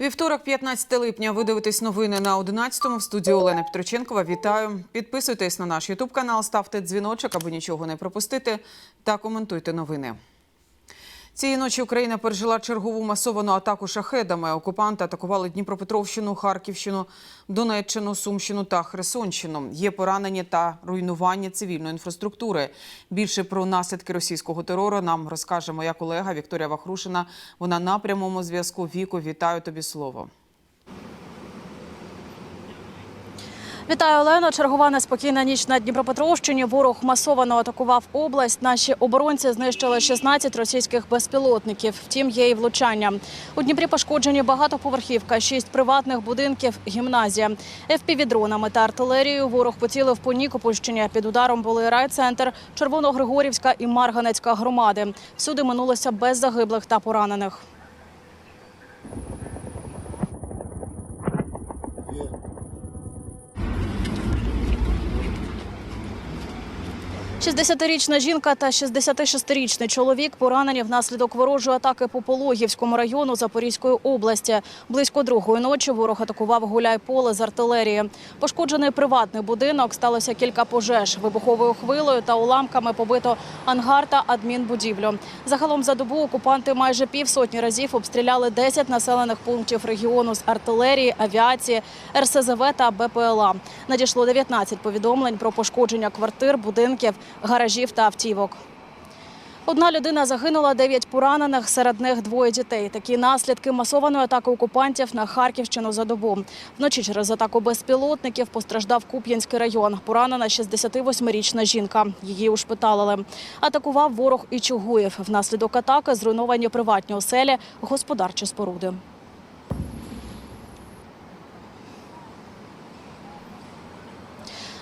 Вівторок, 15 липня. Ви дивитесь новини на 11-му. В студії Олена Петроченкова. Вітаю. Підписуйтесь на наш Ютуб канал, ставте дзвіночок, аби нічого не пропустити, та коментуйте новини. Цієї ночі Україна пережила чергову масовану атаку шахедами. Окупанти атакували Дніпропетровщину, Харківщину, Донеччину, Сумщину та Херсонщину. Є поранені та руйнування цивільної інфраструктури. Більше про наслідки російського терору нам розкаже моя колега Вікторія Вахрушина. Вона на прямому зв'язку. Віку, вітаю тобі слово. Вітаю, Олено. Чергова неспокійна ніч на Дніпропетровщині. Ворог масово атакував область. Наші оборонці знищили 16 російських безпілотників. Втім, є і влучання. У Дніпрі пошкоджені багатоповерхівка, 6 приватних будинків, гімназія. ФПВ-дронами та артилерією ворог поцілив по Нікопольщині. Під ударом були райцентр, Червоногригорівська і Марганецька громади. Всюди минулося без загиблих та поранених. 60-річна жінка та 66-річний чоловік поранені внаслідок ворожої атаки по Пологівському району Запорізької області. Близько другої ночі ворог атакував гуляй-поле з артилерії. Пошкоджений приватний будинок, сталося кілька пожеж. Вибуховою хвилою та уламками побито ангар та адмінбудівлю. Загалом за добу окупанти майже півсотні разів обстріляли 10 населених пунктів регіону з артилерії, авіації, РСЗВ та БПЛА. Надійшло 19 повідомлень про пошкодження квартир, будинків, гаражів та автівок. Одна людина загинула, дев'ять поранених, серед них двоє дітей. Такі наслідки масованої атаки окупантів на Харківщину за добу. Вночі через атаку безпілотників постраждав Куп'янський район. Поранена 68-річна жінка. Її ушпиталили. Атакував ворог і Чугуєв. Внаслідок атаки зруйновані приватні оселі, господарчі споруди.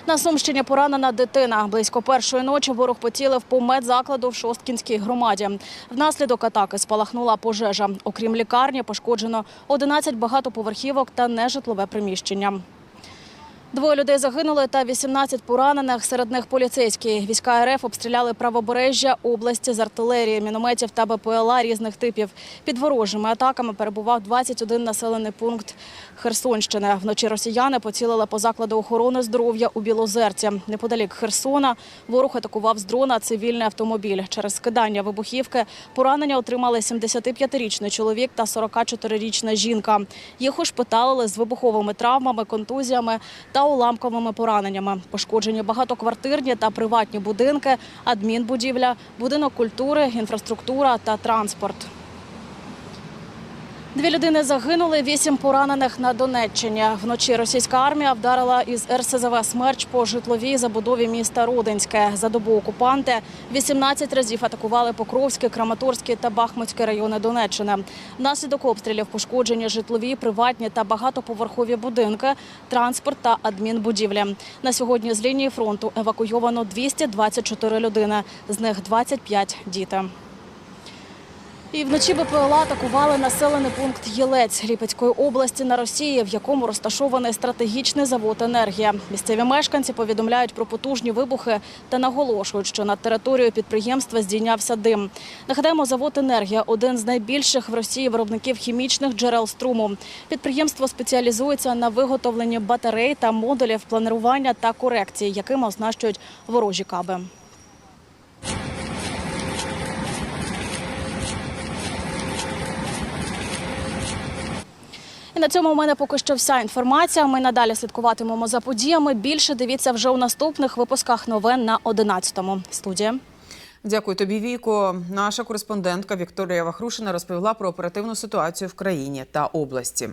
На Сумщині поранена дитина. Близько першої ночі ворог поцілив по медзакладу в Шосткінській громаді. Внаслідок атаки спалахнула пожежа. Окрім лікарні, пошкоджено 11 багатоповерхівок та нежитлове приміщення. Двоє людей загинули та 18 поранених. Серед них поліцейські. Війська РФ обстріляли правобережжя області з артилерії, мінометів та БПЛА різних типів. Під ворожими атаками перебував 21 населений пункт Херсонщини. Вночі росіяни поцілили по закладу охорони здоров'я у Білозерці. Неподалік Херсона ворог атакував з дрона цивільний автомобіль. Через скидання вибухівки поранення отримали 75-річний чоловік та 44-річна жінка. Їх ушпиталили з вибуховими травмами, контузіями та уламковими пораненнями. Пошкоджені багатоквартирні та приватні будинки, адмінбудівля, будинок культури, інфраструктура та транспорт. Дві людини загинули, вісім поранених на Донеччині. Вночі російська армія вдарила із РСЗВ «Смерч» по житловій забудові міста Родинське. За добу окупанти 18 разів атакували Покровське, Краматорське та Бахмутське райони Донеччини. Внаслідок обстрілів пошкоджені житлові, приватні та багатоповерхові будинки, транспорт та адмінбудівлі. На сьогодні з лінії фронту евакуйовано 224 людини, з них 25 – діти. І вночі БПЛА атакували населений пункт Єлець Ліпецької області на Росії, в якому розташований стратегічний завод «Енергія». Місцеві мешканці повідомляють про потужні вибухи та наголошують, що над територією підприємства здійнявся дим. Нагадаємо, завод «Енергія» – один з найбільших в Росії виробників хімічних джерел струму. Підприємство спеціалізується на виготовленні батарей та модулів планування та корекції, якими оснащують ворожі каби. І на цьому у мене поки що вся інформація. Ми надалі слідкуватимемо за подіями. Більше дивіться вже у наступних випусках новин на 11-му. Студія. Дякую тобі, Віко. Наша кореспондентка Вікторія Вахрушина розповіла про оперативну ситуацію в країні та області.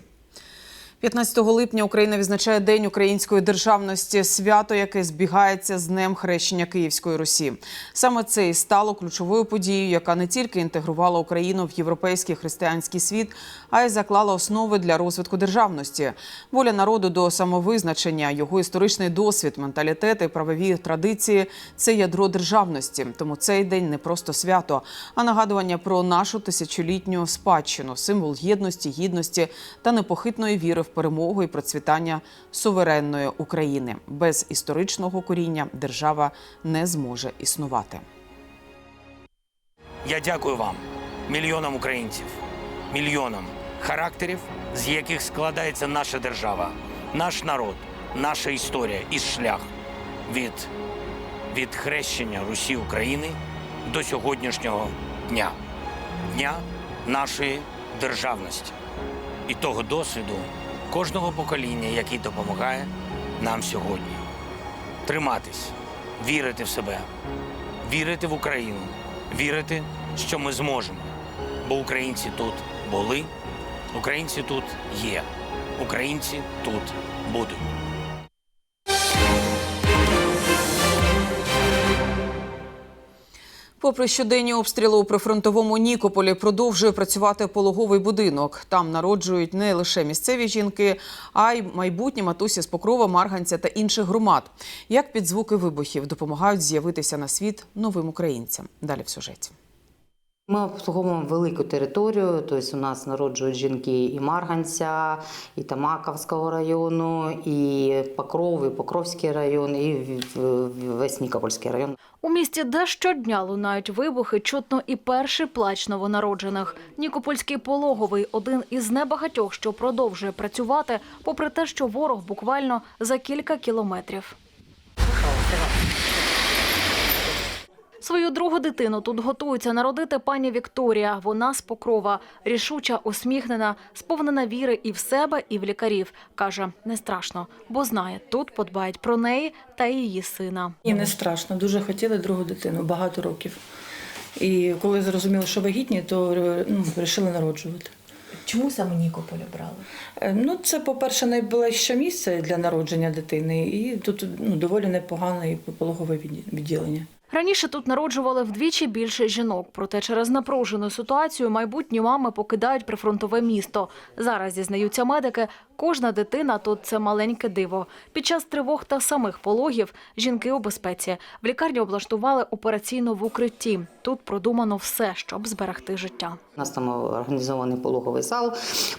15 липня Україна відзначає День української державності, свято, яке збігається з Днем хрещення Київської Русі. Саме це і стало ключовою подією, яка не тільки інтегрувала Україну в європейський християнський світ, а й заклала основи для розвитку державності. Воля народу до самовизначення, його історичний досвід, менталітет і правові традиції це ядро державності. Тому цей день не просто свято, а нагадування про нашу тисячолітню спадщину, символ єдності, гідності та непохитної віри в перемогу і процвітання суверенної України. Без історичного коріння держава не зможе існувати. Я дякую вам, мільйонам українців, мільйонам характерів, з яких складається наша держава, наш народ, наша історія і шлях від, від хрещення Русі України до сьогоднішнього дня, дня нашої державності і того досвіду кожного покоління, який допомагає нам сьогодні. Триматись, вірити в себе, вірити в Україну, вірити, що ми зможемо. Бо українці тут були, українці тут є, українці тут будуть. Попри щоденні обстріли у прифронтовому Нікополі, продовжує працювати пологовий будинок. Там народжують не лише місцеві жінки, а й майбутні матусі з Покрова, Марганця та інших громад. Як під звуки вибухів допомагають з'явитися на світ новим українцям. Далі в сюжеті. Ми обслуговуємо велику територію, тобто у нас народжують жінки і Марганця, і Тамаковського району, і Покров, і Покровський район, і весь Нікопольський район. У місті, де щодня лунають вибухи, чутно і перший плач новонароджених. Нікопольський пологовий – один із небагатьох, що продовжує працювати, попри те, що ворог буквально за кілька кілометрів. Свою другу дитину тут готується народити пані Вікторія. Вона з Покрова, рішуча, усміхнена, сповнена віри і в себе, і в лікарів. Каже, не страшно, бо знає, тут подбають про неї та її сина. І не страшно. Дуже хотіли другу дитину багато років. І коли зрозуміли, що вагітні, то ну, вирішили народжувати. Чому саме Нікополь обрали? Е, Ну, це, по-перше, найближче місце для народження дитини, і тут ну, доволі непогане і пологове відділення. Раніше тут народжували вдвічі більше жінок, проте через напружену ситуацію майбутні мами покидають прифронтове місто. Зараз зізнаються медики, кожна дитина тут це маленьке диво. Під час тривог та самих пологів жінки у безпеці. В лікарні облаштували операційну в укритті. Тут продумано все, щоб зберегти життя. У нас там організований пологовий зал,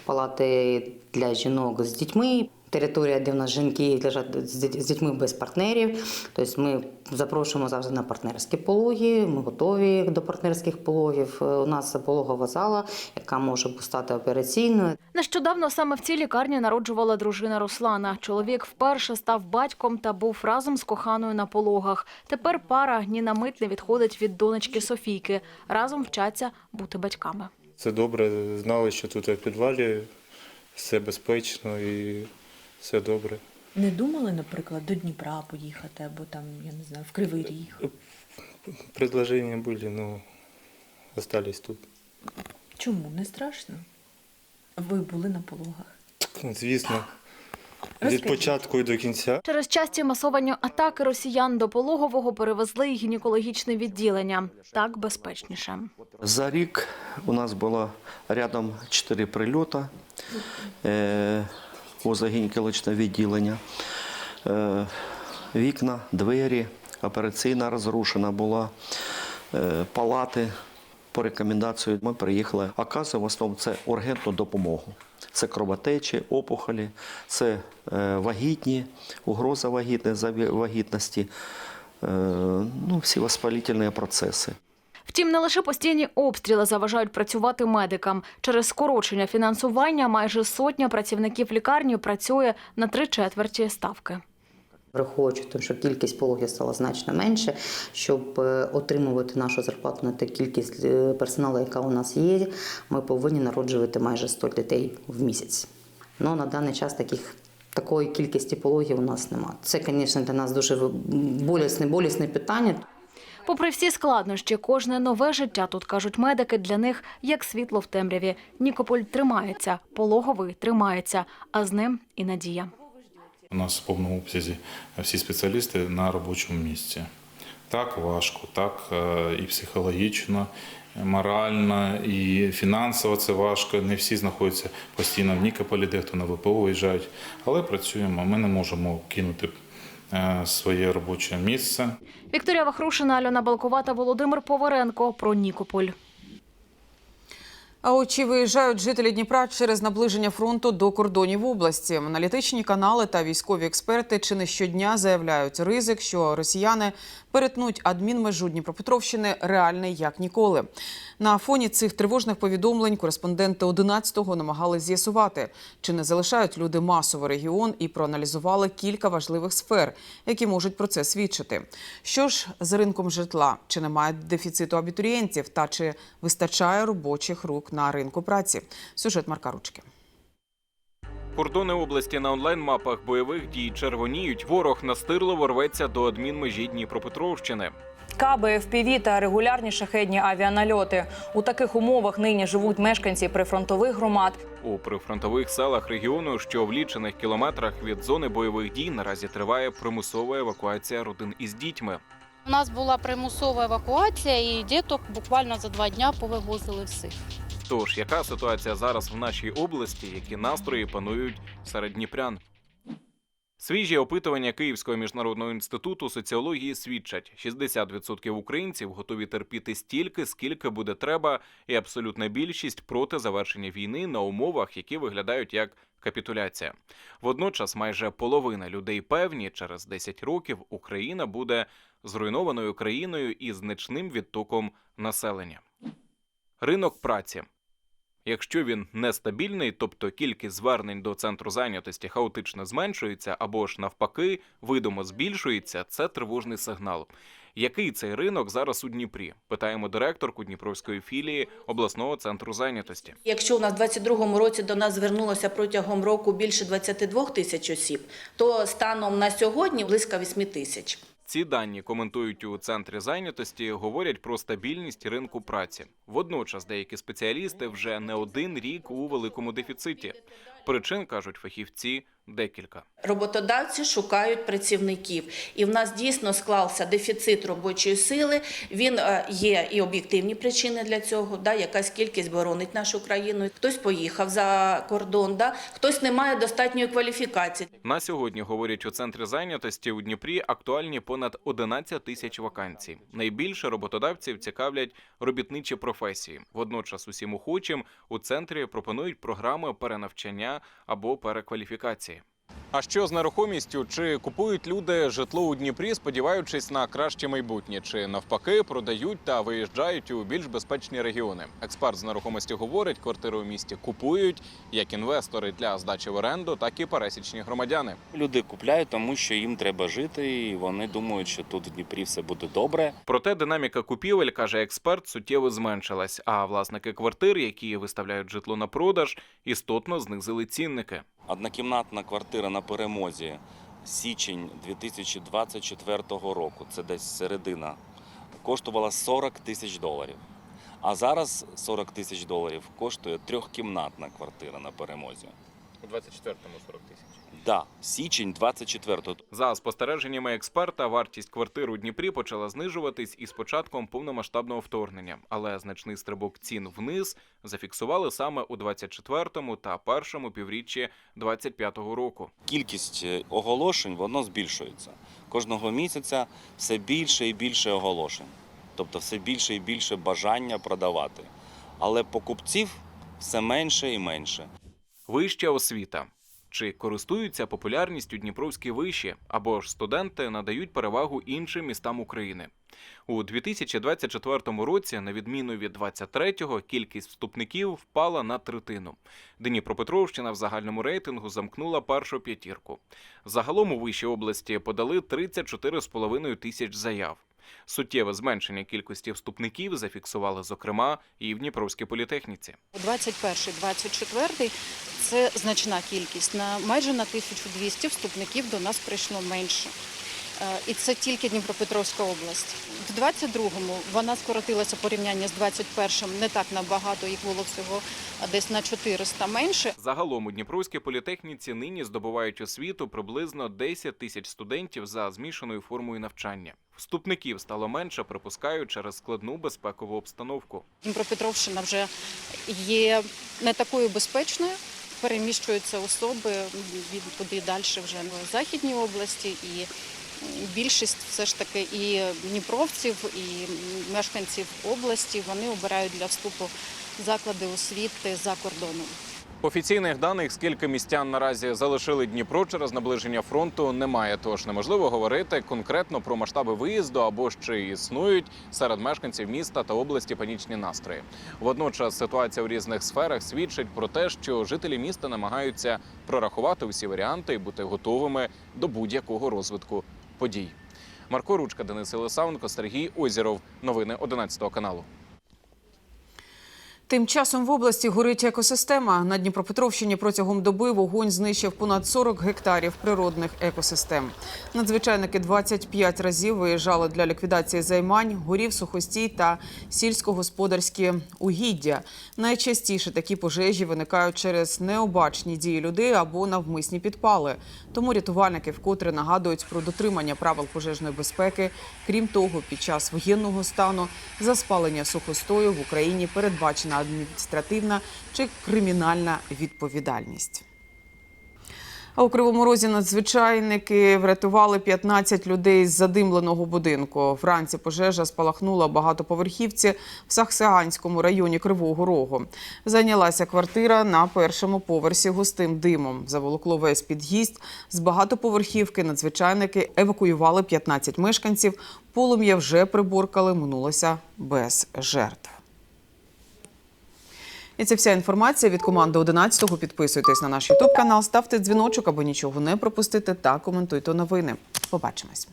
палати для жінок з дітьми. Територія, де в нас жінки лежать з дітьми без партнерів. Тобто ми запрошуємо завжди на партнерські пологи. Ми готові до партнерських пологів. Е, У нас пологова зала, яка може стати операційною. Нещодавно саме в цій лікарні народжувала дружина Руслана. Чоловік вперше став батьком та був разом з коханою на пологах. Тепер пара ні на мить не відходить від донечки Софійки. Разом вчаться бути батьками. Це добре, знали, що тут в підвалі все безпечно і все добре. Не думали, наприклад, до Дніпра поїхати або там, я не знаю, в Кривий Ріг. Предложення були, ну, остались тут. Чому? Не страшно? Ви були на пологах. Ну, Звісно, від початку і до кінця. Через часті масовані атаки росіян до пологового перевезли й гінекологічне відділення. Так безпечніше. За рік у нас було рядом 4 прильоти е, у гінекологічне відділення. Е, вікна, двері, операційна розрушена була, е, палати. По рекомендації ми приїхали. Оказує в основному це ургентну допомогу. Це кровотечі, опухолі, це е, вагітні, угроза вагітності, ну, всі воспалительні процеси. Втім, не лише постійні обстріли заважають працювати медикам. Через скорочення фінансування майже сотня працівників лікарні працює на три четверті ставки. Враховуючи те, що кількість пологів стала значно менше, щоб е, отримувати нашу зарплату на ту кількість е, персоналу, яка у нас є, ми повинні народжувати майже 100 дітей в місяць. Ну на даний час таких. Такої кількості пологів у нас немає. Це, звісно, для нас дуже болісне, болісне питання. Попри всі складнощі, кожне нове життя тут кажуть медики для них як світло в темряві. Нікополь тримається, пологовий тримається, а з ним і надія. У нас в повному обсязі всі спеціалісти на робочому місці. Так важко, так е, і психологічно, морально, і фінансово це важко. Не всі знаходяться постійно в Нікополі, дехто на ВПО виїжджають, але працюємо. Ми не можемо кинути своє робоче місце. Вікторія Вахрушина, Альона Балкова та Володимир Поваренко про Нікополь. А от чи виїжджають жителі Дніпра через наближення фронту до кордонів області? Аналітичні канали та військові експерти чи не щодня заявляють ризик, що росіяни перетнуть адмінмежу Дніпропетровщини реальний як ніколи. На фоні цих тривожних повідомлень кореспонденти 11-го намагались з'ясувати, чи не залишають люди масово регіон і проаналізували кілька важливих сфер, які можуть про це свідчити. Що ж з ринком житла? Чи немає дефіциту абітурієнтів та чи вистачає робочих рук на ринку праці? Сюжет Марка Ручки. Кордони області на онлайн-мапах бойових дій червоніють. Ворог настирливо рветься до адмінмежі Дніпропетровщини. Каби, FPV та регулярні шахедні авіанальоти. У таких умовах нині живуть мешканці прифронтових громад. У прифронтових селах регіону, що в лічених кілометрах від зони бойових дій, наразі триває примусова евакуація родин із дітьми. У нас була примусова евакуація, і діток буквально за два дня повивозили всіх. Тож, яка ситуація зараз в нашій області, які настрої панують серед дніпрян? Свіжі опитування Київського міжнародного інституту соціології свідчать: 60% українців готові терпіти стільки, скільки буде треба, і абсолютна більшість проти завершення війни на умовах, які виглядають як капітуляція. Водночас, майже половина людей певні, через 10 років Україна буде зруйнованою країною із значним відтоком населення. Ринок праці. Якщо він нестабільний, тобто кількість звернень до центру зайнятості хаотично зменшується або ж навпаки видимо збільшується, це тривожний сигнал. Який цей ринок зараз у Дніпрі? Питаємо директорку Дніпровської філії обласного центру зайнятості. Якщо у нас в 2022 році до нас звернулося протягом року більше 22 тисяч осіб, то станом на сьогодні близько 8 тисяч. Ці дані коментують у центрі зайнятості, говорять про стабільність ринку праці. Водночас деякі спеціалісти вже не один рік у великому дефіциті. Причин кажуть фахівці декілька. Роботодавці шукають працівників, і в нас дійсно склався дефіцит робочої сили. Він е, є і об'єктивні причини для цього. Да, якась кількість боронить нашу країну. Хтось поїхав за кордон, да, хтось не має достатньої кваліфікації. На сьогодні говорять у центрі зайнятості у Дніпрі актуальні понад 11 тисяч вакансій. Найбільше роботодавців цікавлять робітничі професії. Водночас усім охочим у центрі пропонують програми перенавчання або перекваліфікації. А що з нерухомістю? Чи купують люди житло у Дніпрі, сподіваючись на краще майбутнє, чи навпаки продають та виїжджають у більш безпечні регіони? Експерт з нерухомості говорить, квартири у місті купують як інвестори для здачі в оренду, так і пересічні громадяни. Люди купляють, тому що їм треба жити, і вони думають, що тут в Дніпрі все буде добре. Проте динаміка купівель, каже експерт, суттєво зменшилась. А власники квартир, які виставляють житло на продаж, істотно знизили цінники. Однокімнатна квартира на перемозі січень 2024 року, це десь середина, коштувала 40 тисяч доларів. А зараз 40 тисяч доларів коштує трьохкімнатна квартира на перемозі. У 24-му 40 тисяч. Да, січень 24 За спостереженнями експерта, вартість квартир у Дніпрі почала знижуватись із початком повномасштабного вторгнення, але значний стрибок цін вниз зафіксували саме у 24-му та першому півріччі 25-го року. Кількість е, оголошень воно збільшується. Кожного місяця все більше і більше оголошень. Тобто все більше і більше бажання продавати. Але покупців все менше і менше. Вища освіта. Чи користуються популярністю дніпровські виші, або ж студенти надають перевагу іншим містам України? У 2024 році, на відміну від 23-го, кількість вступників впала на третину. Дніпропетровщина в загальному рейтингу замкнула першу п'ятірку. Загалом у вищій області подали 34,5 тисяч заяв. Суттєве зменшення кількості вступників зафіксували, зокрема, і в Дніпровській політехніці. 21-24 це значна кількість. На майже на 1200 вступників до нас прийшло менше. Е, І це тільки Дніпропетровська область. В 22-му вона скоротилася порівняння з 21-м не так набагато, їх було всього десь на 400 менше. Загалом у Дніпровській політехніці нині здобувають освіту приблизно 10 тисяч студентів за змішаною формою навчання. Вступників стало менше, припускають через складну безпекову обстановку. Дніпропетровщина вже є не такою безпечною. Переміщуються особи від туди далі вже в західній області, і більшість все ж таки і дніпровців, і мешканців області вони обирають для вступу заклади освіти за кордоном. Офіційних даних, скільки містян наразі залишили Дніпро через наближення фронту, немає. Тож неможливо говорити конкретно про масштаби виїзду або ще існують серед мешканців міста та області панічні настрої. Водночас ситуація у різних сферах свідчить про те, що жителі міста намагаються прорахувати усі варіанти і бути готовими до будь-якого розвитку подій. Марко Ручка, Денис Єлисавенко, Сергій Озіров. Новини 11 каналу. Тим часом в області горить екосистема. На Дніпропетровщині протягом доби вогонь знищив понад 40 гектарів природних екосистем. Надзвичайники 25 разів виїжджали для ліквідації займань, горів сухостій та сільськогосподарські угіддя. Найчастіше такі пожежі виникають через необачні дії людей або навмисні підпали. Тому рятувальники вкотре нагадують про дотримання правил пожежної безпеки. Крім того, під час воєнного стану за спалення сухостою в Україні передбачена адміністративна чи кримінальна відповідальність. А у Кривому Розі надзвичайники врятували 15 людей з задимленого будинку. Вранці пожежа спалахнула багатоповерхівці в Сахсаганському районі Кривого Рогу. Зайнялася квартира на першому поверсі густим димом. Заволокло весь під'їзд. З багатоповерхівки надзвичайники евакуювали 15 мешканців. Полум'я вже приборкали, минулося без жертв. І це вся інформація від команди 11-го. Підписуйтесь на наш Ютуб канал, ставте дзвіночок, аби нічого не пропустити та коментуйте новини. Побачимось.